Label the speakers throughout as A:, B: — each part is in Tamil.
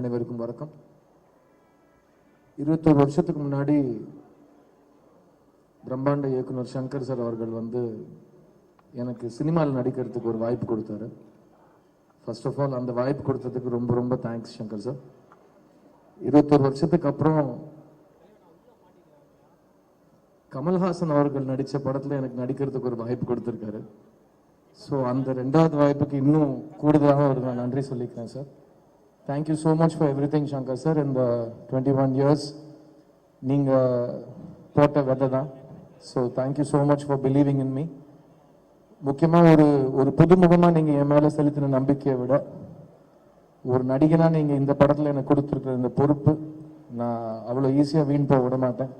A: அனைவருக்கும் வணக்கம். இருபத்தோரு வருஷத்துக்கு முன்னாடி பிரம்மாண்ட இயக்குனர் சங்கர் சார் அவர்கள் வந்து எனக்கு சினிமாவில் நடிக்கிறதுக்கு ஒரு வாய்ப்பு கொடுத்தாரு. ஃபர்ஸ்ட் ஆஃப் ஆல் அந்த வாய்ப்பு கொடுத்ததுக்கு ரொம்ப ரொம்ப தேங்க்ஸ் சங்கர் சார். இருபத்தோரு வருஷத்துக்கு அப்புறம் கமல்ஹாசன் அவர்கள் நடித்த படத்தில் எனக்கு நடிக்கிறதுக்கு ஒரு வாய்ப்பு கொடுத்துருக்காரு. ஸோ அந்த ரெண்டாவது வாய்ப்புக்கு இன்னும் கூடுதலாக ஒரு நான் நன்றி சொல்லிக்கிறேன் sir. Thank you so much for everything Shankar sir இந்த டுவெண்ட்டி ஒன் இயர்ஸ் நீங்கள் போட்ட விதை தான். So thank you so much for believing in me முக்கியமாக ஒரு ஒரு புதுமுகமாக நீங்கள் என் மேலே செலுத்தின நம்பிக்கையை விட ஒரு நடிகனாக நீங்கள் இந்த படத்தில் எனக்கு கொடுத்துருக்குற இந்த பொறுப்பு நான் அவ்வளோ ஈஸியாக வீண் போக விட மாட்டேன்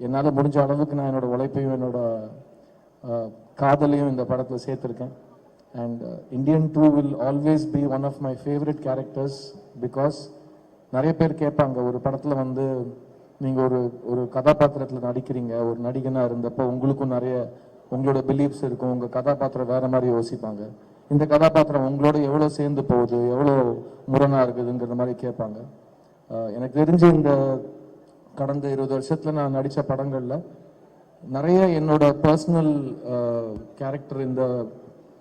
A: என்னால் முடிஞ்ச அளவுக்கு நான் என்னோட உழைப்பையும் என்னோட காதலையும் இந்த படத்தில் சேர்த்துருக்கேன். And Indian two will always be one of my favourite characters because நிறைய பேர் கேட்பாங்க ஒரு படத்தில் வந்து நீங்கள் ஒரு ஒரு கதாபாத்திரத்தில் நடிக்கிறீங்க ஒரு நடிகனாக இருந்தப்போ உங்களுக்கும் நிறைய உங்களோட பிலீஃப்ஸ் இருக்கும் உங்கள் கதாபாத்திரம் வேற மாதிரி யோசிப்பாங்க. இந்த கதாபாத்திரம் உங்களோட எவ்வளோ சேர்ந்து போகுது எவ்வளோ முரணாக இருக்குதுங்கிற மாதிரி கேட்பாங்க. எனக்கு தெரிஞ்சு இந்த கடந்த இருபது வருஷத்துல நான் நடித்த படங்கள்ல நிறைய என்னோட பர்சனல் கேரக்டர் இந்த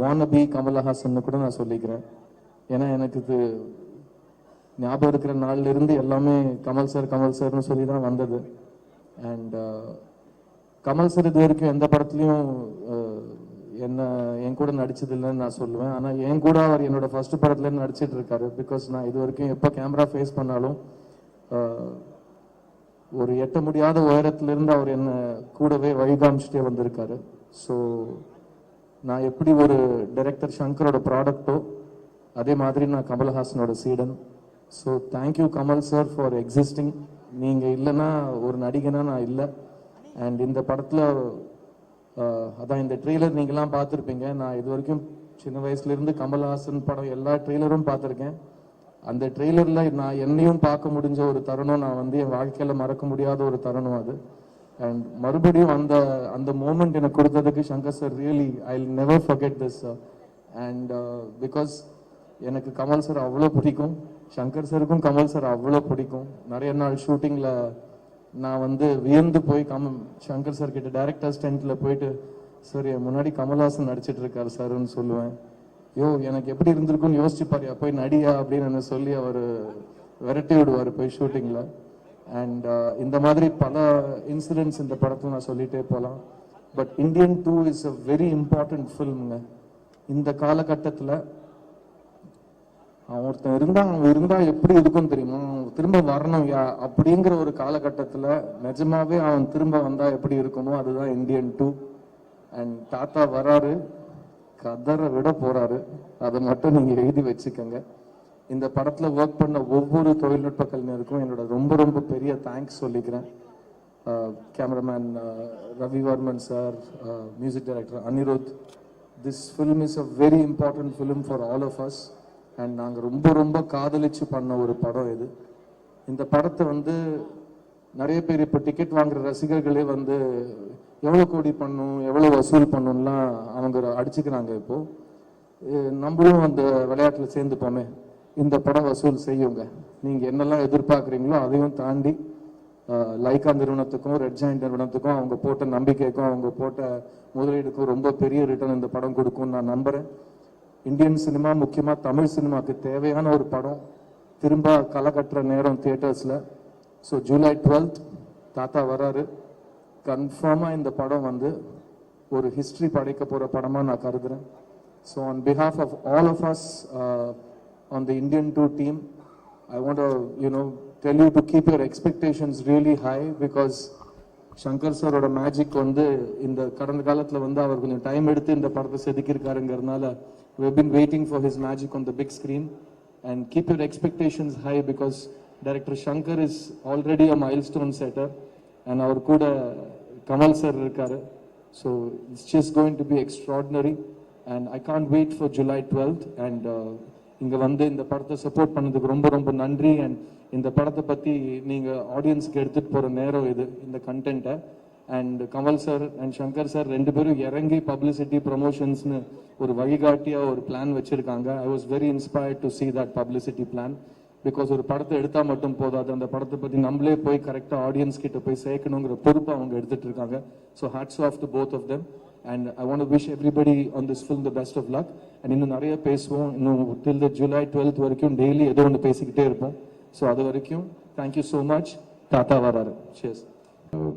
A: வானபி கமலஹாசன் கூட நான் சொல்லிக்கிறேன். ஏன்னா எனக்கு இது ஞாபகம் இருக்கிற நாள்ல இருந்து எல்லாமே கமல் சார் கமல் சார்னு சொல்லி தான் வந்தது அண்ட் uh, கமல் சார் இது வரைக்கும் எந்த படத்துலையும் என்ன என் கூட நடிச்சது இல்லைன்னு நான் சொல்லுவேன். ஆனால் என் கூட அவர் என்னோட ஃபர்ஸ்ட் படத்துலேருந்து நடிச்சிட்டு இருக்காரு. பிகாஸ் நான் இது வரைக்கும் எப்போ கேமரா ஃபேஸ் பண்ணாலும் ஒரு எட்ட முடியாத உயரத்துலேருந்து அவர் என்ன கூடவே வழி காமிச்சிட்டே வந்திருக்காரு. ஸோ நான் எப்படி ஒரு டைரக்டர் சங்கரோட ப்ராடக்ட்டோ அதே மாதிரி நான் கமல்ஹாசனோட சீடன் so thank you Kamal sir for existing நீங்கள் இல்லைன்னா ஒரு நடிகனா நான் இல்லை. அண்ட் இந்த படத்தில் அதான் இந்த ட்ரெய்லர் நீங்களாம் பார்த்துருப்பீங்க. நான் இது வரைக்கும் சின்ன வயசுலேருந்து கமல்ஹாசன் படம் எல்லா ட்ரெய்லரும் பார்த்துருக்கேன். அந்த ட்ரெய்லரில் நான் என்னையும் பார்க்க முடிஞ்ச ஒரு தருணம் நான் வந்து என் வாழ்க்கையில் மறக்க முடியாத ஒரு தருணம் அது. அண்ட் மறுபடியும் அந்த அந்த மூமெண்ட் எனக்கு கொடுத்ததுக்கு Shankar sir really I never forget this and because எனக்கு கமல் சார் அவ்வளோ பிடிக்கும். சங்கர் சாருக்கும் கமல் சார் அவ்வளோ பிடிக்கும். நிறைய நாள் ஷூட்டிங்கில் நான் வந்து வியந்து போய் கம் சங்கர் சார் கிட்ட டேரக்டர் ஸ்டெண்ட்டில் போயிட்டு சார் என் முன்னாடி கமல்ஹாசன் நடிச்சிட்டு இருக்காரு சார்னு சொல்லுவேன். யோ எனக்கு எப்படி இருந்திருக்கும்னு யோசிச்சு போய் நடியா? அப்படின்னு என்ன சொல்லி அவர் விரட்டி விடுவார் போய் ஷூட்டிங்கில் அண்ட் uh, இந்த மாதிரி பல இன்சிடென்ட்ஸ் இந்த படத்தில் நான் சொல்லிட்டே போகலாம் but Indian two is a very important ஃபில்முங்க இந்த காலகட்டத்தில் அவன் ஒருத்தன் இருந்தால் அவன் இருந்தால் எப்படி இருக்கும் தெரியுமா? அவன் திரும்ப வரணும் யா? அப்படிங்கிற ஒரு காலகட்டத்தில் நிஜமாவே அவன் திரும்ப வந்தால் எப்படி இருக்கணும் அதுதான் இந்தியன் டூ அண்ட் தாத்தா வராரு கதரை விட போறாரு. அதை மட்டும் நீங்க எழுதி வச்சுக்கோங்க. இந்த படத்தில் ஒர்க் பண்ண ஒவ்வொரு தொழில்நுட்ப கலைஞருக்கும் என்னோட ரொம்ப ரொம்ப பெரிய தேங்க்ஸ் சொல்லிக்கிறேன். Cameraman Ravivarman sir music director Anirudh. This film is a very important film for all of us and நாங்கள் ரொம்ப ரொம்ப காதலிச்சு பண்ண ஒரு படம் இது. இந்த படத்தை வந்து நிறைய பேர் இப்போ டிக்கெட் வாங்குற ரசிகர்களே வந்து எவ்வளோ கோடி பண்ணும் எவ்வளோ வசூல் பண்ணும்லாம் அவங்க அடிச்சுக்கிறாங்க இப்போது நம்மளும் அந்த விளையாட்டில் சேர்ந்துப்போமே. இந்த படம் வசூல் செய்யுங்க. நீங்கள் என்னெல்லாம் எதிர்பார்க்குறீங்களோ அதையும் தாண்டி லைக்கா லைகா நிறுவனத்துக்கும் ரெட் ஜாயிண்ட் நிறுவனத்துக்கும் அவங்க போட்ட நம்பிக்கைக்கும் அவங்க போட்ட முதலீடுக்கும் ரொம்ப பெரிய ரிட்டர்ன் இந்த படம் கொடுக்கும்னு நான் நம்புறேன். இந்தியன் சினிமா முக்கியமா தமிழ் சினிமாக்கு தேவையான ஒரு படம் திரும்ப களை கட்டுற நேரம் தியேட்டர்ஸ்ல ஸோ ஜூலை டுவெல்த் தாத்தா வராரு. கன்ஃபார்மா இந்த படம் வந்து ஒரு ஹிஸ்டரி படைக்க போற படமா நான் கருதுறேன். So on behalf of all of us on the Indian two team I you know, tell you to keep your expectations really high because Shankar சாரோட மேஜிக் வந்து இந்த கடந்த காலத்தில் வந்து அவர் கொஞ்சம் டைம் எடுத்து இந்த படத்தை செதுக்கியிருக்காருங்கிறதுனால we been waiting for his magic on the big screen and keep keep expectations high because director Shankar is already a milestone setter and அவர் கூட கமல் சார் இருக்காரு. So it's just going to be extraordinary and I can't wait for July twelfth and இங்கே வந்து இந்த படத்தை சப்போர்ட் பண்ணதுக்கு ரொம்ப ரொம்ப நன்றி. அண்ட் இந்த படத்தை பற்றி நீங்கள் ஆடியன்ஸ்க்கு எடுத்துகிட்டு போகிற நேரம் இது இந்த கண்டென்ட்டை and Kamal sir and Shankar sir ரெண்டு பேரும் இறங்கி பப்ளிசிட்டி ப்ரொமோஷன்ஸ்னு ஒரு வழிகாட்டியாக ஒரு பிளான் வச்சுருக்காங்க. I was very inspired to see that publicity plan because ஒரு படத்தை எடுத்தால் மட்டும் போதாது. அந்த படத்தை பற்றி நம்மளே போய் கரெக்டாக ஆடியன்ஸ் கிட்ட போய் சேர்க்கணுங்கிற பொறுப்பை அவங்க எடுத்துகிட்டு இருக்காங்க. So hats off to both of them and I want wish everybody on this film the best of luck and இன்னும் நிறைய பேசுவோம். இன்னும் டில் த ஜூலை டுவெல்த் வரைக்கும் டெய்லி ஏதோ ஒன்று பேசிக்கிட்டே இருப்போம். ஸோ அது வரைக்கும் தேங்க்யூ ஸோ மச் தாத்தா வராரு. Cheers.
B: Uh,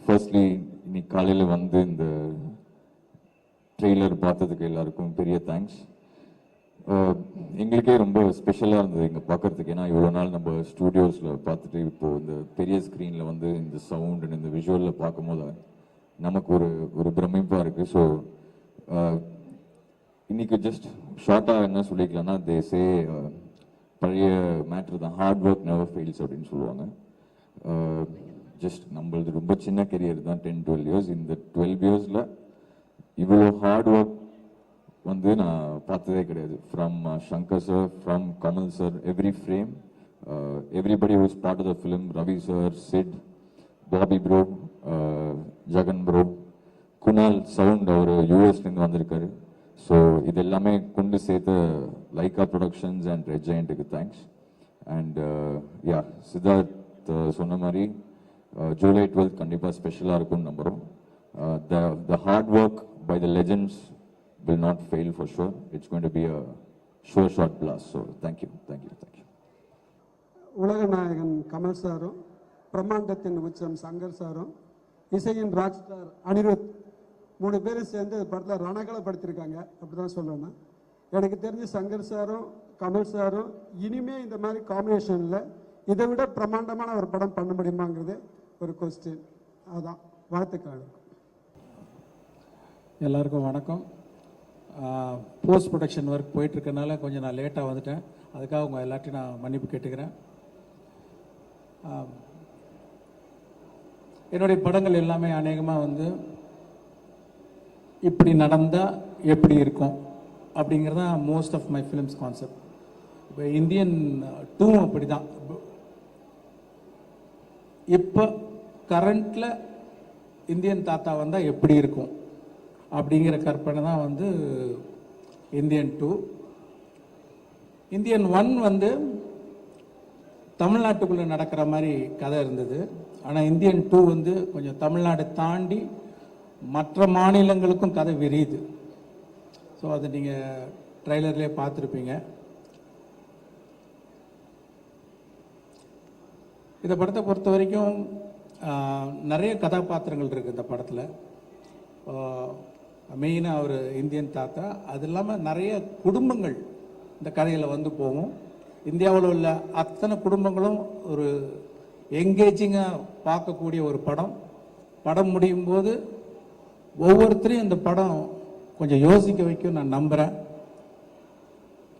B: ஃபர்ஸ்ட்லி இன்னைக்கு காலையில் வந்து இந்த ட்ரெய்லர் பார்த்ததுக்கு எல்லாருக்கும் பெரிய தேங்க்ஸ் uh, எங்களுக்கே ரொம்ப ஸ்பெஷலாக இருந்தது இங்கே பார்க்குறதுக்கு. ஏன்னா இவ்வளோ நாள் நம்ம ஸ்டூடியோஸில் பார்த்துட்டு இப்போது இந்த பெரிய ஸ்க்ரீனில் வந்து இந்த சவுண்ட் இந்த விஷுவலில் பார்க்கும்போது நமக்கு ஒரு ஒரு பிரமிப்பாக இருக்குது ஸோ இன்னைக்கு ஜஸ்ட் ஷார்ட்டாக என்ன சொல்லிக்கலாம்னா தே சே பழைய மேட்ரு தான். ஹார்ட் ஒர்க் நெவர் ஃபெயில்ஸ் அப்படின்னு சொல்லுவாங்க. ஜஸ்ட் நம்மளது ரொம்ப சின்ன கெரியர் தான். டென் டுவெல் இயர்ஸ் இந்த டுவெல் இயர்ஸில் இவ்வளோ ஹார்ட் ஒர்க் வந்து நான் பார்த்ததே கிடையாது. From Shankar sir from Kamal sir every frame everybody who's part of the film Ravi sir Sid Bobby bro Jagan bro Kunal sound அவர் யூஎஸ்லேருந்து வந்திருக்காரு. ஸோ இது எல்லாமே கொண்டு சேர்த்து லைகா ப்ரொடக்ஷன்ஸ் அண்ட் ரெட் ஜெயண்ட்டுக்கு தேங்க்ஸ் அண்ட் யா சித்தார்த் சொன்ன மாதிரி ஜூலை டுவெல்த் கண்டிப்பாக ஸ்பெஷலாக இருக்கும்னு நம்புகிறோம் the the hard work by the legends will not fail for sure it's going to be a sure shot blast so thank you thank you thank you
C: உலக நாயகன் கமல் சாரும் பிரம்மாண்டத்தின் உச்சம் சங்கர் சாரும் இசையின் ராஜ் ஸ்டார் அனிருத் மூணு பேரும் சேர்ந்து படத்தில் படத்தில் அப்படி அப்படிதான் சொல்லணும் எனக்கு தெரிஞ்சு சங்கர் சாரும் கமல் சாரும் இனிமே இந்த மாதிரி காம்பினேஷனில் இதை விட பிரமாண்டமான ஒரு படம் பண்ண முடியுமாங்கிறது ஒரு கொஸ்டின் அதுதான் வாழ்த்துக்கள்.
D: எல்லாருக்கும் வணக்கம். போஸ்ட் ப்ரொடக்ஷன் ஒர்க் போயிட்டு இருக்கனால கொஞ்சம் நான் லேட்டாக வந்துட்டேன். அதுக்காக உங்கள் எல்லாத்தையும் நான் மன்னிப்பு கேட்டுக்கிறேன். என்னுடைய படங்கள் எல்லாமே அநேகமாக வந்து இப்படி நடந்தால் எப்படி இருக்கும் அப்படிங்கிறது தான் most of my films concept இப்போ இந்தியன் டூ அப்படி தான் இப்போ கரண்ட்டில் இந்தியன் தாத்தா வந்தால் எப்படி இருக்கும் அப்படிங்கிற கற்பனை தான் வந்து இந்தியன் டூ இந்தியன் ஒன் வந்து தமிழ்நாட்டுக்குள்ளே நடக்கிற மாதிரி கதை இருந்தது. ஆனால் இந்தியன் டூ வந்து கொஞ்சம் தமிழ்நாடு தாண்டி மற்ற மாநிலங்களுக்கும் கதை விரியுது. ஸோ அதை நீங்கள் ட்ரைலர்லேயே பார்த்துருப்பீங்க. இந்த படத்தை பொறுத்த வரைக்கும் நிறைய கதாபாத்திரங்கள் இருக்குது இந்த படத்தில். மெயினாக அவர் இந்தியன் தாத்தா. அது இல்லாமல் நிறைய குடும்பங்கள் இந்த கதையில் வந்து போகும். இந்தியாவில் உள்ள அத்தனை குடும்பங்களும் ஒரு எங்கேஜிங்காக பார்க்கக்கூடிய ஒரு படம். படம் முடியும் போது ஒவ்வொருத்தரையும் இந்த படம் கொஞ்சம் யோசிக்க வைக்கும் நான் நம்புகிறேன்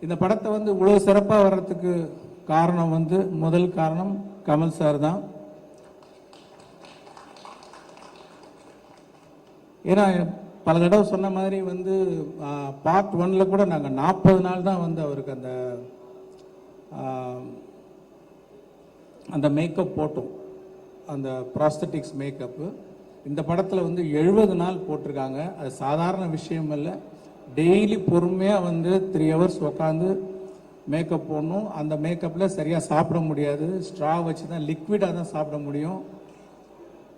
D: இந்த படத்தை வந்து இவ்வளோ சிறப்பாக வர்றதுக்கு காரணம் வந்து முதல் காரணம் கமல் சார் தான். ஏன்னா பல தடவை சொன்ன மாதிரி வந்து பார்ட் ஒன்னில் கூட நாங்கள் நாற்பது நாள் தான் வந்து அவருக்கு அந்த அந்த மேக்கப் போட்டோம். அந்த ப்ராஸ்தட்டிக்ஸ் மேக்கப்பு இந்த படத்தில் வந்து எழுபது நாள் போட்டிருக்காங்க. அது சாதாரண விஷயம் இல்லை டெய்லி பொறுமையாக வந்து த்ரீ ஹவர்ஸ் உட்காந்து மேக்கப் போடணும். அந்த மேக்கப்பில் சரியாக சாப்பிட முடியாது. ஸ்ட்ரா வச்சு தான் லிக்விடாக தான் சாப்பிட முடியும்.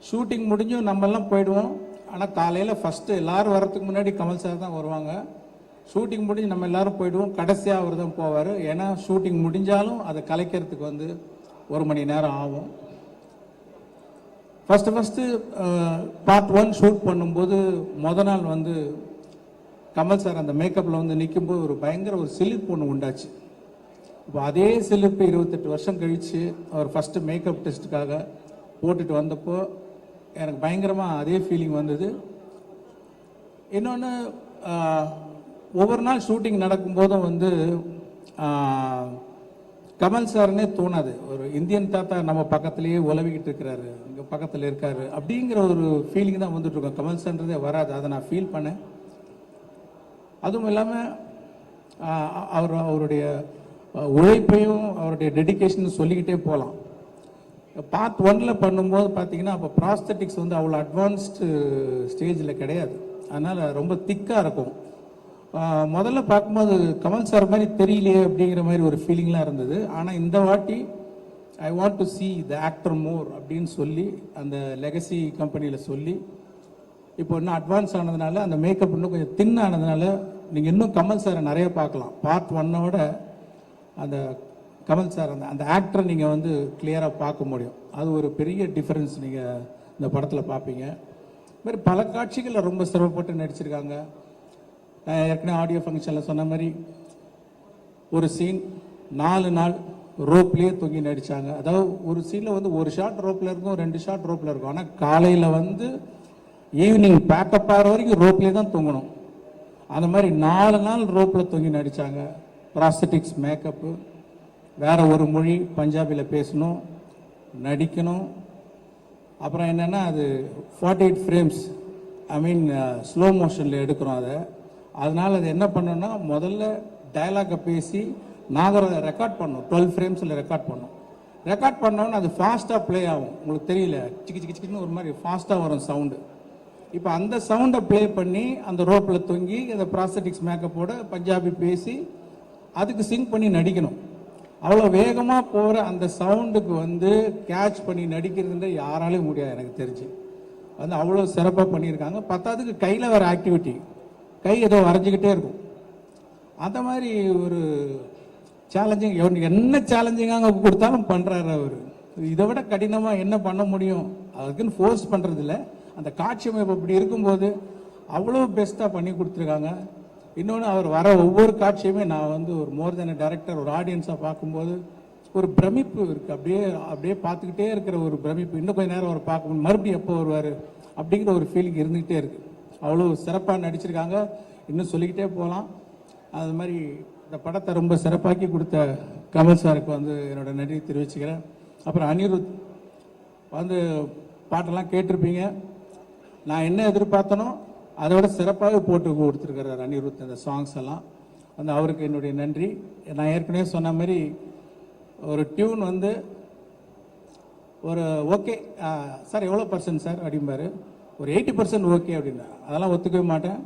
D: ஷூட்டிங் முடிஞ்சும் நம்மெல்லாம் போயிடுவோம். ஆனால் காலையில் ஃபஸ்ட்டு எல்லோரும் வரத்துக்கு முன்னாடி கமல் சார் தான் வருவாங்க. ஷூட்டிங் முடிஞ்சு நம்ம எல்லாரும் போயிடுவோம். கடைசியாக அவர் தான் போவார். ஏன்னா ஷூட்டிங் முடிஞ்சாலும் அதை கலைக்கிறதுக்கு வந்து ஒரு மணி நேரம் ஆகும். First first part one shoot பண்ணும்போது முத நாள் வந்து கமல் சார் அந்த மேக்கப்பில் வந்து நிற்கும்போது ஒரு பயங்கர ஒரு சிலிர்ப்பு ஒன்று உண்டாச்சு. இப்போ அதே சிலிர்ப்பு இருபத்தெட்டு வருஷம் கழித்து அவர் ஃபஸ்ட்டு மேக்கப் டெஸ்ட்டுக்காக போட்டுட்டு வந்தப்போ எனக்கு பயங்கரமாக அதே ஃபீலிங் வந்தது. இன்னொன்று ஒவ்வொரு நாள் ஷூட்டிங் நடக்கும்போதும் வந்து கமல் சார்னே தோணாது. ஒரு இந்தியன் தாத்தா நம்ம பக்கத்துலேயே உலவிக்கிட்டு இருக்கிறாரு. இங்கே பக்கத்தில் இருக்காரு. அப்படிங்கிற ஒரு ஃபீலிங் தான் வந்துட்டு இருக்கோம். கமல் சார்ன்றதே வராது. அதை நான் ஃபீல் பண்ணேன். அதுவும் இல்லாமல் அவர் அவருடைய உழைப்பையும் அவருடைய டெடிகேஷன் சொல்லிக்கிட்டே போகலாம் பார்ட் ஒன்ல பண்ணும்போது பார்த்தீங்கன்னா அப்போ ப்ராஸ்தட்டிக்ஸ் வந்து அவ்வளோ அட்வான்ஸ்டு ஸ்டேஜில் கிடையாது. அதனால் ரொம்ப திக்காக இருக்கும். முதல்ல பார்க்கும்போது கமல் சார் மாதிரி தெரியலையே அப்படிங்கிற மாதிரி ஒரு ஃபீலிங்லாம் இருந்தது. ஆனால் இந்த வாட்டி I want to see the actor more அப்படின்னு சொல்லி அந்த லெகசி கம்பெனியில் சொல்லி இப்போ இன்னும் அட்வான்ஸ் ஆனதுனால அந்த மேக்கப் இன்னும் கொஞ்சம் தின் ஆனதுனால நீங்கள் இன்னும் கமல் சாரை நிறைய பார்க்கலாம். பார்ட் ஒன்னோட அந்த கமல் சார் அந்த அந்த ஆக்டரை நீங்கள் வந்து கிளியராக பார்க்க முடியும். அது ஒரு பெரிய டிஃப்ரென்ஸ் நீங்கள் இந்த படத்தில் பார்ப்பீங்க. இது மாதிரி பல காட்சிகளில் ரொம்ப சிரமப்பட்டு நடிச்சிருக்காங்க. நான் ஏற்கனவே ஆடியோ ஃபங்க்ஷனில் சொன்ன மாதிரி ஒரு சீன் நாலு நாள் ரோப்லேயே தொங்கி நடிச்சாங்க. அதாவது ஒரு சீனில் வந்து ஒரு ஷார்ட் ரோப்பில் இருக்கும் ரெண்டு ஷாட் ரோப்பில் இருக்கும். ஆனால் காலையில் வந்து ஈவினிங் பேக்கப் ஆகிற வரைக்கும் ரோப்லேயே தான் தொங்கணும். அந்த மாதிரி நாலு நாள் ரோப்பில் தொங்கி நடித்தாங்க ப்ராஸ்தட்டிக்ஸ் மேக்கப்பு வேறு ஒரு மொழி பஞ்சாபியில் பேசணும் நடிக்கணும். அப்புறம் என்னென்னா அது forty eight frames I mean slow மோஷனில் எடுக்கிறோம் அதை. அதனால் அது என்ன பண்ணோம்னா முதல்ல டயலாகை பேசி நாங்கள் அதை ரெக்கார்ட் பண்ணோம் டுவெல் ஃப்ரேம்ஸில் ரெக்கார்ட் பண்ணோம். ரெக்கார்ட் பண்ணோன்னு அது ஃபாஸ்ட்டாக ப்ளே ஆகும். உங்களுக்கு தெரியல. சிக்கி சிக்கி சிக்கின்னு ஒரு மாதிரி ஃபாஸ்ட்டாக வரும் சவுண்டு இப்போ அந்த சவுண்டை ப்ளே பண்ணி அந்த ரோப்பில் தொங்கி அந்த ப்ராஸ்தட்டிக்ஸ் மேக்கப்போட பஞ்சாபி பேசி அதுக்கு சிங்க் பண்ணி நடிக்கணும். அவ்வளோ வேகமாக போகிற அந்த சவுண்டுக்கு வந்து கேட்ச் பண்ணி நடிக்கிறதுன்ற யாராலையும் முடியாது எனக்கு தெரிஞ்சு. வந்து அவ்வளோ சிறப்பாக பண்ணியிருக்காங்க. பத்தாவதுக்கு கையில் வர ஆக்டிவிட்டி கை ஏதோ வரைஞ்சிக்கிட்டே இருக்கும். அந்த மாதிரி ஒரு சேலஞ்சிங் என்ன சேலஞ்சிங்காக கொடுத்தாலும் பண்ணுறாரு அவர். இதை விட கடினமாக என்ன பண்ண முடியும்? அதுக்குன்னு ஃபோர்ஸ் பண்ணுறதில்ல அந்த காட்சி அமைப்பு அப்படி இருக்கும்போது அவ்வளோ பெஸ்ட்டாக பண்ணி கொடுத்துருக்காங்க. இன்னொன்று அவர் வர ஒவ்வொரு காட்சியுமே நான் வந்து ஒரு மோர் தென் டேரக்டர் ஒரு ஆடியன்ஸாக பார்க்கும்போது ஒரு பிரமிப்பு இருக்குது அப்படியே அப்படியே பார்த்துக்கிட்டே இருக்கிற ஒரு பிரமிப்பு. இன்னும் கொஞ்ச நேரம் அவர் பார்க்க மறுபடியும் எப்போ வருவார் அப்படிங்கிற ஒரு ஃபீலிங் இருந்துகிட்டே இருக்குது அவ்வளோ சிறப்பாக நடிச்சிருக்காங்க. இன்னும் சொல்லிக்கிட்டே போகலாம் அது மாதிரி இந்த படத்தை ரொம்ப சிறப்பாக்கி கொடுத்த கமல் சாருக்கு வந்து என்னோட நன்றி தெரிவிச்சுக்கிறேன். அப்புறம் அனிருத் வந்து பாட்டெல்லாம் கேட்டிருப்பீங்க. நான் என்ன எதிர்பார்த்தனோ அதை விட சிறப்பாகவே போட்டு கொடுத்துருக்கிறார் அனிருத் அந்த சாங்ஸ் எல்லாம். வந்து அவருக்கு என்னுடைய நன்றி. நான் ஏற்கனவே சொன்ன மாதிரி ஒரு டியூன் வந்து ஒரு ஓகே சார் எவ்வளோ பர்சன்ட் சார் அப்படிம்பாரு? ஒரு எயிட்டி பர்சன்ட் ஓகே அப்படின்னா அதெல்லாம் ஒத்துக்கவே மாட்டேன்.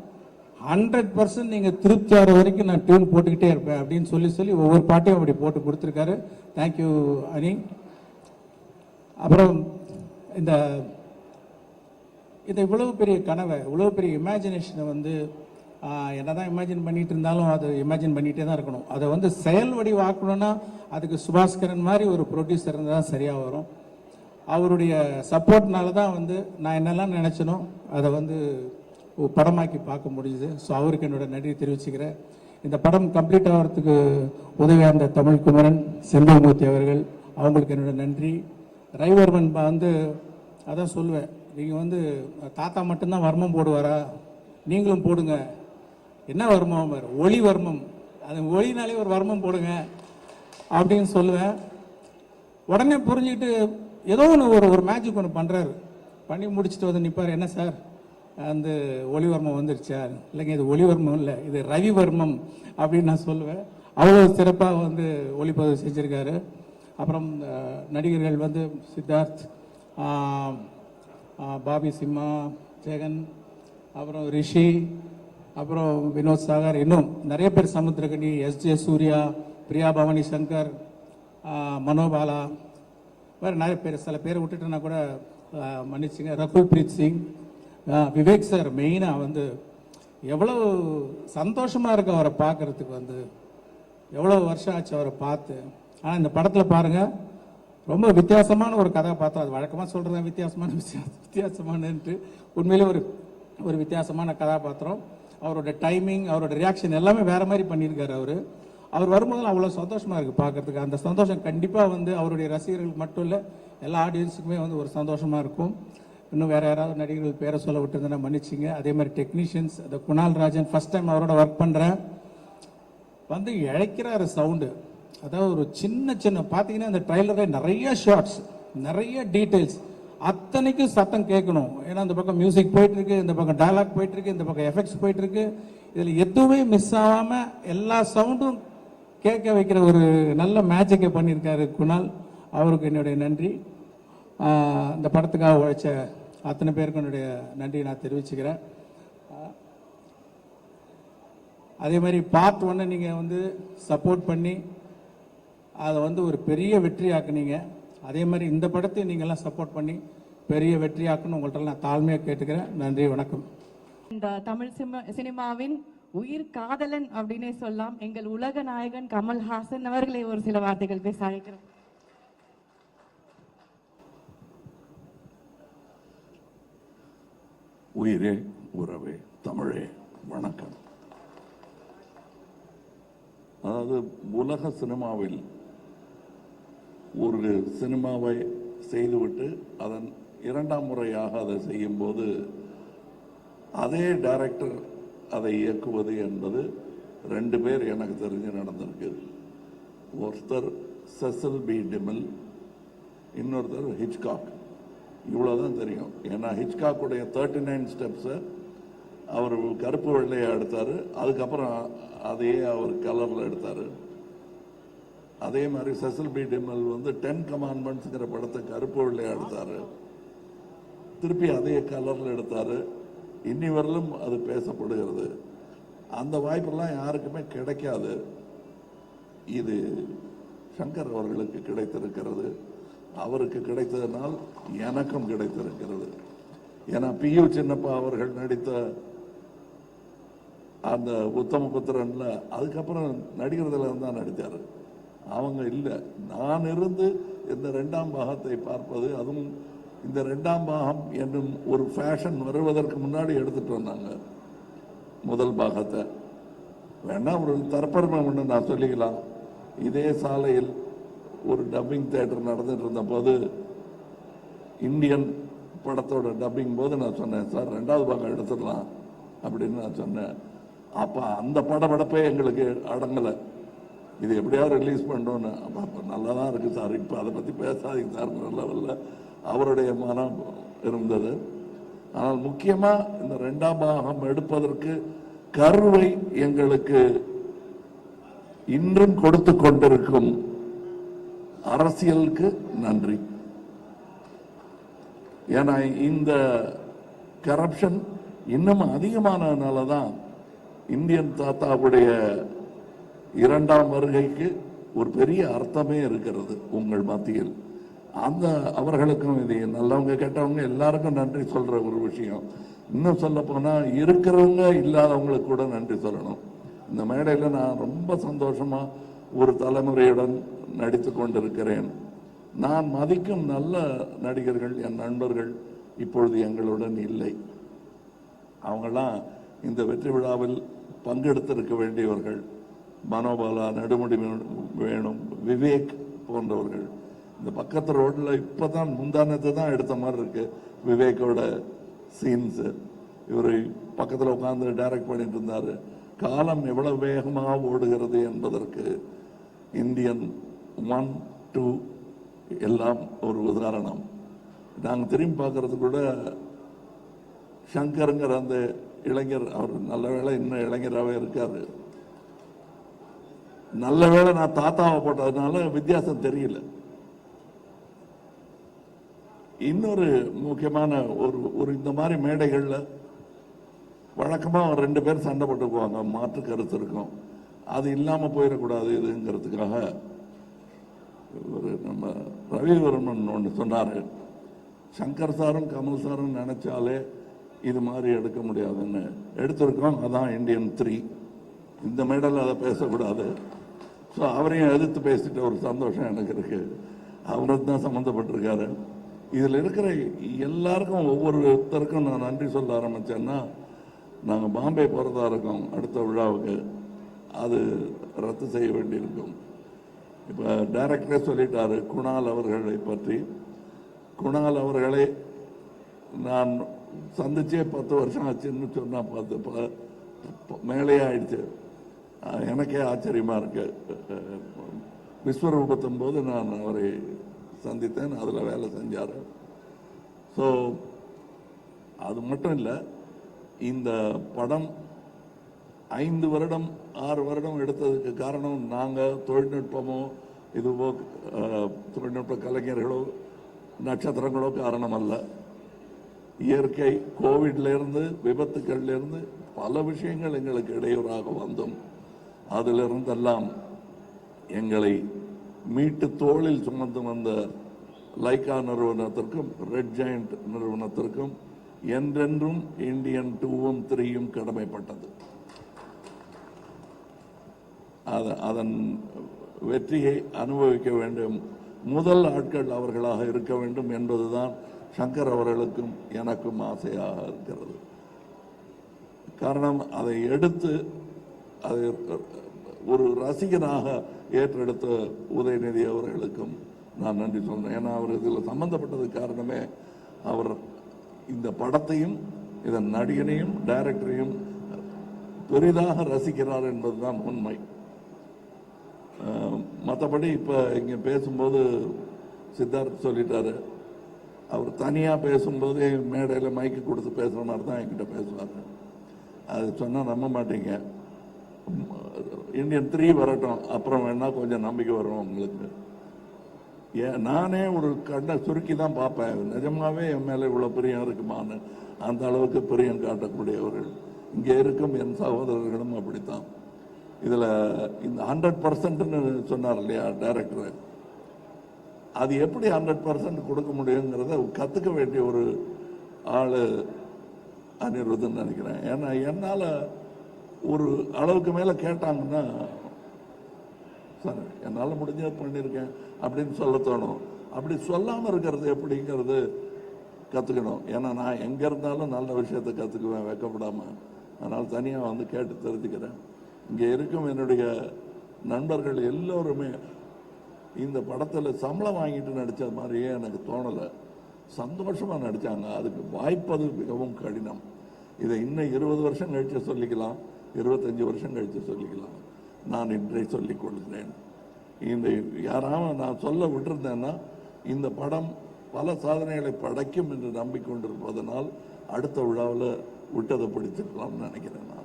D: ஹண்ட்ரட் பர்சன்ட் நீங்கள் திருப்தி ஆகிற வரைக்கும் நான் டியூன் போட்டுக்கிட்டே இருப்பேன் அப்படின்னு சொல்லி சொல்லி ஒவ்வொரு பாட்டையும் அப்படி போட்டு கொடுத்துருக்காரு தேங்க்யூ அனி அப்புறம் இந்த இந்த இவ்வளவு பெரிய கனவை இவ்வளவு பெரிய இமேஜினேஷனை வந்து என்ன என்னதான் இமேஜின் பண்ணிட்டு இருந்தாலும் அது இமேஜின் பண்ணிகிட்டே தான் இருக்கணும். அதை வந்து செயல் வடிவாக்கணும்னா அதுக்கு சுபாஸ்கரன் மாதிரி ஒரு ப்ரொடியூசர் இருந்தால் தான் சரியாக வரும். அவருடைய சப்போர்ட்னால தான் வந்து நான் என்னெல்லாம் நினச்சனோ அதை வந்து படமாக்கி பார்க்க முடிஞ்சுது. ஸோ அவருக்கு என்னோட நன்றி தெரிவிச்சுக்கிறேன். இந்த படம் கம்ப்ளீட் ஆகிறதுக்கு உதவியாக இருந்த தமிழ் குமரன் செல்வமூர்த்தி அவர்கள் அவங்களுக்கு என்னோட நன்றி. ரவிவர்மன் வந்து அதான் சொல்லுவேன். நீங்கள் வந்து தாத்தா மட்டும்தான் வர்மம் போடுவாரா? நீங்களும் போடுங்க. என்ன வர்மம்? ஒளி வர்மம். அது ஒளினாலே ஒரு வர்மம் போடுங்க. அப்படின்னு சொல்லுவேன். உடனே புரிஞ்சுக்கிட்டு ஏதோ ஒன்று ஒரு ஒரு மேஜிக் ஒன்று பண்ணுறாரு பண்ணி முடிச்சுட்டு வந்து நிற்பார் என்ன சார்? அந்த ஒளிவர்மம் வந்துருச்சா இல்லைங்க இது ஒளிவர்மம் இல்லை இது ரவிவர்மம் அப்படின்னு நான் சொல்லுவேன். அவ்வளோ சிறப்பாக வந்து ஒளிப்பதிவு செஞ்சுருக்காரு. அப்புறம் நடிகர்கள் வந்து சித்தார்த் பாபி சிம்மா ஜெகன் அப்புறம் ரிஷி அப்புறம் வினோத் சாகர் இன்னும் நிறைய பேர் சமுத்திரகனி எஸ் ஜே சூர்யா பிரியா பவானி சங்கர் மனோபாலா வேறு நிறைய பேர் சில பேரை விட்டுட்டுனா கூட ஆஹ், மன்னிச்சுங்க. ரகுல் சிங் விவேக் சார் மெயினாக வந்து எவ்வளோ சந்தோஷமாக இருக்கு அவரை பார்க்கறதுக்கு வந்து. எவ்வளோ வருஷம் ஆச்சு அவரை பார்த்து. ஆனால் இந்த படத்தில் பாருங்க ரொம்ப வித்தியாசமான ஒரு கதாபாத்திரம் அது வழக்கமாக சொல்கிறேன் வித்தியாசமான விஷயம். வித்தியாசமானன்ட்டு உண்மையிலே ஒரு ஒரு வித்தியாசமான கதாபாத்திரம். அவரோட டைமிங் அவரோட ரியாக்ஷன் எல்லாமே வேறு மாதிரி பண்ணியிருக்காரு அவர். அவர் வரும்போதெல்லாம் அவ்வளோ சந்தோஷமாக இருக்குது பார்க்கறதுக்கு. அந்த சந்தோஷம் கண்டிப்பாக வந்து அவருடைய ரசிகர்களுக்கு மட்டும் இல்லை எல்லா ஆடியன்ஸுக்குமே வந்து ஒரு சந்தோஷமாக இருக்கும். இன்னும் வேறு யாராவது நடிகர்கள் பேரை சொல்ல விட்டுருந்தேன்னா மன்னிச்சிங்க. அதே மாதிரி டெக்னீஷியன்ஸ் அந்த குணால் ராஜன் ஃபர்ஸ்ட் டைம் அவரோட ஒர்க் பண்ணுறேன் வந்து இழைக்கிறாரு சவுண்டு அதாவது ஒரு சின்ன சின்ன பார்த்தீங்கன்னா அந்த ட்ரைலரில் நிறைய ஷார்ட்ஸ் நிறைய டீட்டெயில்ஸ் அத்தனைக்கும் சத்தம் கேட்கணும். ஏன்னா இந்த பக்கம் மியூசிக் போயிட்டுருக்கு இந்த பக்கம் டயலாக் போயிட்டுருக்கு இந்த பக்கம் எஃபெக்ட்ஸ் போயிட்டுருக்கு. இதில் எதுவுமே மிஸ் ஆகாம எல்லா சவுண்டும் கேட்க வைக்கிற ஒரு நல்ல மேஜிக்கை பண்ணியிருக்காரு குணால். அவருக்கு என்னுடைய நன்றி. இந்த படத்துக்காக உழைச்ச அத்தனை பேருக்கும் என்னுடைய நன்றியை நான் தெரிவிச்சுக்கிறேன். அதே மாதிரி பார்ட் ஒன்று நீங்கள் வந்து சப்போர்ட் பண்ணி அதை வந்து ஒரு பெரிய வெற்றியாக்குனீங்க. அதே மாதிரி இந்த படத்தை நீங்கள்லாம் சப்போர்ட் பண்ணி பெரிய வெற்றியாக்குன்னு உங்கள்கிட்ட நான் தாழ்மையாக கேட்டுக்கிறேன். நன்றி வணக்கம்.
E: இந்த தமிழ் சினிமா சினிமாவின் உயிர் காதலன் அப்படின்னே சொல்லலாம் எங்கள் உலக நாயகன் கமல்ஹாசன் அவர்களை ஒரு சில வார்த்தைகள் பேச அழைக்கிறோம்
F: உயிரே உறவே தமிழே வணக்கம். அதாவது உலக சினிமாவில் ஒரு சினிமாவை செய்துவிட்டு அதன் இரண்டாம் முறையாக அதை செய்யும்போது அதே டைரக்டர் அதை இயக்குவது என்பது ரெண்டு பேர் எனக்கு தெரிஞ்சு நடந்திருக்கு ஒருத்தர் செசல் பி டிமில் இன்னொருத்தர் ஹிச்காக். இவ்வளோதான் தெரியும். ஏன்னா ஹிச்காக்குடைய தேர்ட்டி நைன் ஸ்டெப்ஸை அவர் கருப்பு வெள்ளையை எடுத்தார் அதுக்கப்புறம் அதையே அவர் கலரில் எடுத்தார். அதே மாதிரி செசல் பி டிமல் வந்து டென் கமாண்ட்மெண்ட்ஸுங்கிற படத்தை கருப்பு வெள்ளையை எடுத்தார். திருப்பி அதே கலரில் எடுத்தார். இன்னி வரலும் அது பேசப்படுகிறது. அந்த வாய்ப்பெல்லாம் யாருக்குமே கிடைக்காது. இது சங்கர் அவர்களுக்கு கிடைத்திருக்கிறது. அவருக்கு கிடைத்ததனால் எனக்கும் கிடைத்திருக்கிறது. ஏன்னா பி யு சின்னப்பா அவர்கள் நடித்த அந்த உத்தமபுத்திரன்ல அதுக்கப்புறம் நடிகர்தில் தான் நடித்தார். அவங்க இல்லை. நான் இருந்து இந்த ரெண்டாம் பாகத்தை பார்ப்பது அதுவும் இந்த ரெண்டாம் பாகம் என்னும் ஒரு ஃபேஷன் வருவதற்கு முன்னாடி எடுத்துகிட்டு வந்தாங்க. முதல் பாகத்தை. வேணா ஒரு தற்பெருமை ஒன்று நான் சொல்லிக்கலாம். இதே சாலையில் ஒரு டப்பிங் தேட்டர் நடந்துட்டு இருந்த போது இந்தியன் படத்தோட டப்பிங் போது நான் சொன்னேன் சார் ரெண்டாவது பாகம் எடுத்துடலாம் அப்படின்னு நான் சொன்னேன். அப்போ அந்த படப்படப்பே எங்களுக்கு அடங்கலை. இது எப்படியாவது ரிலீஸ் பண்ணோன்னு அப்போ அப்போ நல்லா தான் இருக்குது சார். இப்போ அதை பற்றி பேசாதீங்க சார் லெவலில் அவருடைய மனம் இருந்தது. ஆனால் முக்கியமாக இந்த ரெண்டாம் பாகம் எடுப்பதற்கு கருவை எங்களுக்கு இன்றும் கொடுத்து கொண்டிருக்கும் அரசியலுக்கு நன்றி. ஏன்னா இந்த கரப்ஷன் இன்னும் அதிகமானதுனால தான் இந்தியன் தாத்தாவுடைய இரண்டாம் வருகைக்கு ஒரு பெரிய அர்த்தமே இருக்கிறது உங்கள் மத்தியில். அந்த அவர்களுக்கும் இது நல்லவங்க கேட்டவங்க எல்லாருக்கும் நன்றி சொல்ற ஒரு விஷயம். இன்னும் சொல்ல போனால் இருக்கிறவங்க இல்லாதவங்களுக்கு கூட நன்றி சொல்லணும். இந்த மேடையில் நான் ரொம்ப சந்தோஷமா ஒரு தலைமுறையுடன் நடித்து கொண்டிருக்கிறேன். நான் மதிக்கும் நல்ல நடிகர்கள் என் நண்பர்கள் இப்பொழுது எங்களுடன் இல்லை. அவங்களாம் இந்த வெற்றி விழாவில் பங்கெடுத்திருக்க வேண்டியவர்கள். மனோபாலா நெடுமுடி வேணும் விவேக் போன்றவர்கள். இந்த பக்கத்து ரோட்டில் இப்போ தான் முந்தானத்தை தான் எடுத்த மாதிரி இருக்கு. விவேக்கோட சீன்ஸு இவர் பக்கத்தில் உட்காந்து டைரக்ட் பண்ணிட்டு இருந்தார். காலம் எவ்வளவு வேகமாக ஓடுகிறது என்பதற்கு இந்தியன் ஒன் டூ எல்லாம் ஒரு உதாரணம். நாங்கள் திரும்பி பார்க்கறது கூட சங்கருங்கிற அந்த இளைஞர் அவர் நல்ல வேளை இன்னும் இளைஞராகவே இருக்கார். நல்ல வேளை நான் தாத்தாவை போட்டதுனால வித்தியாசம் தெரியல. இன்னொரு முக்கியமான ஒரு ஒரு இந்த மாதிரி மேடைகளில் வழக்கமாக ரெண்டு பேர் சண்டை போட்டுக்குவாங்க. மாற்று கருத்து இருக்கும். அது இல்லாமல் போயிடக்கூடாது இதுங்கிறதுக்காக ஒரு நம்ம ரவிவர்மன் ஒன்று சொன்னார். சங்கர் சாரும் கமல் சாரும் நினைச்சாலே இது மாதிரி எடுக்க முடியாதுன்னு எடுத்திருக்கோம். அதான் இந்தியன் த்ரீ இந்த மேடல் அதை பேசக்கூடாது. ஸோ அவரையும் எதிர்த்து பேசிட்ட ஒரு சந்தோஷம் எனக்கு இருக்குது அவரது தான் சம்மந்தப்பட்டிருக்காரு. இதில் இருக்கிற எல்லாருக்கும் ஒவ்வொருத்தருக்கும் நான் நன்றி சொல்ல ஆரம்பித்தேன்னா நாங்கள் பாம்பே போகிறதா இருக்கோம் அடுத்த விழாவுக்கு. அது ரத்து செய்ய வேண்டியிருக்கும். இப்போ டைரக்டரே சொல்லிட்டாரு குணால் அவர்களை பற்றி. குணால் அவர்களை நான் சந்திச்சே பத்து வருஷம் ஆச்சுன்னு சொன்னால் பார்த்து ப- ப- மேலே ஆயிடுச்சு. எனக்கே ஆச்சரியமாக இருக்கு. விஸ்வரூபத்தும் போது நான் அவரை சந்தித்தேன் அதில் வேலை செஞ்சார். ஸோ அது மட்டும் இல்லை இந்த படம் ஐந்து வருடம் ஆறு வருடம் எடுத்ததுக்கு காரணம் நாங்கள் தொழில்நுட்பமோ இதுவோ தொழில்நுட்ப கலைஞர்களோ நட்சத்திரங்களோ காரணம் அல்ல. இயற்கை கோவிட்லேருந்து விபத்துக்கள்லேருந்து பல விஷயங்கள் எங்களுக்கு இடையூறாக வந்தோம். அதிலிருந்தெல்லாம் எங்களை மீட்டு தோளில் சுமந்து வந்த லைக்கா நிறுவனத்திற்கும் ரெட் ஜாயிண்ட் நிறுவனத்திற்கும் என்றென்றும் இந்தியன் டூவும் த்ரீயும் கடமைப்பட்டது. அதன் வெற்றியை அனுபவிக்க வேண்டும். முதல் ஆட்கள் அவர்களாக இருக்க வேண்டும் என்பதுதான் சங்கர் அவர்களுக்கும் எனக்கும் ஆசையாக இருக்கிறது. காரணம் அதை எடுத்து அதை ஒரு ரசிகனாக ஏற்றெடுத்த உதயநிதி அவர்களுக்கும் நான் நன்றி சொல்கிறேன் ஏன்னா அவர் இதில் சம்மந்தப்பட்டது காரணமே அவர் இந்த படத்தையும் இதன் நடிகனையும் டைரக்டரையும் பெரிதாக ரசிக்கிறார் என்பதுதான் உண்மை. மற்றபடி இப்போ இங்கே பேசும்போது சித்தார்த் சொல்லிட்டாரு. அவர் தனியாக பேசும்போதே மேடையில் மைக்கு கொடுத்து பேசுகிற மாதிரி தான் என்கிட்ட பேசுவார் அது சொன்னால் நம்ப மாட்டீங்க. இந்தியன் த்ரீ வரட்டும். அப்புறம் வேணா கொஞ்சம் நம்பிக்கை வரும் உங்களுக்கு. ஏன் நானே ஒரு கண்ணை சுருக்கி தான் பார்ப்பேன். நிஜமாவே என் மேலே இவ்வளோ பிரியம் இருக்குமான்னு அந்த அளவுக்கு பிரியம் காட்டக்கூடியவர்கள். இங்கே இருக்கும் என் சகோதரர்களும் அப்படித்தான். இதில் இந்த ஹண்ட்ரட் பர்சன்ட்னு சொன்னார் இல்லையா டைரக்டர் அது எப்படி ஹண்ட்ரட் பர்சன்ட் கொடுக்க முடியுங்கிறத கற்றுக்க வேண்டிய ஒரு ஆள் அனிருதுன்னு நினைக்கிறேன். ஏன்னா என்னால் ஒரு அளவுக்கு மேலே கேட்டாங்கன்னா சார் என்னால் முடிஞ்சது பண்ணியிருக்கேன் அப்படின்னு சொல்ல தோணும். அப்படி சொல்லாமல் இருக்கிறது எப்படிங்கிறது கற்றுக்கணும் ஏன்னா நான் எங்கே இருந்தாலும் நல்ல விஷயத்தை கற்றுக்குவேன் வைக்கப்படாமல் அதனால் தனியாக வந்து கேட்டு தெரிஞ்சுக்கிறேன். இங்கே இருக்கும் என்னுடைய நண்பர்கள் எல்லோருமே இந்த படத்தில் சம்பளம் வாங்கிட்டு நடித்த மாதிரியே எனக்கு தோணலை. சந்தோஷமாக நடித்தாங்க அதுக்கு வாய்ப்பது மிகவும் கடினம். இதை இன்னும் இருபது வருஷம் கழித்து சொல்லிக்கலாம். இருபத்தஞ்சி வருஷம் கழித்து சொல்லிக்கலாம். நான் இன்றை சொல்லிக் கொள்கிறேன். இந்த யாராவது நான் சொல்ல விட்டுருந்தேன்னா இந்த படம் பல சாதனைகளை படைக்கும் என்று நம்பிக்கொண்டிருப்பதனால் அடுத்த விழாவில் விட்டதை பிடிச்சிருக்கலாம்னு நினைக்கிறேன் நான்.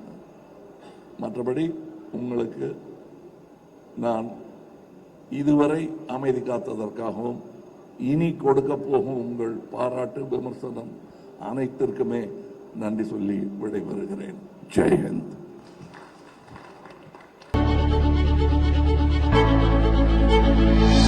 F: மற்றபடி உங்களுக்கு நான் இதுவரை அமைதி காத்ததற்காகவும் இனி கொடுக்க போகும் உங்கள் பாராட்டு விமர்சனம் அனைத்திற்குமே நன்றி சொல்லி விடைபெறுகிறேன். ஜெயஹிந்த்
G: Música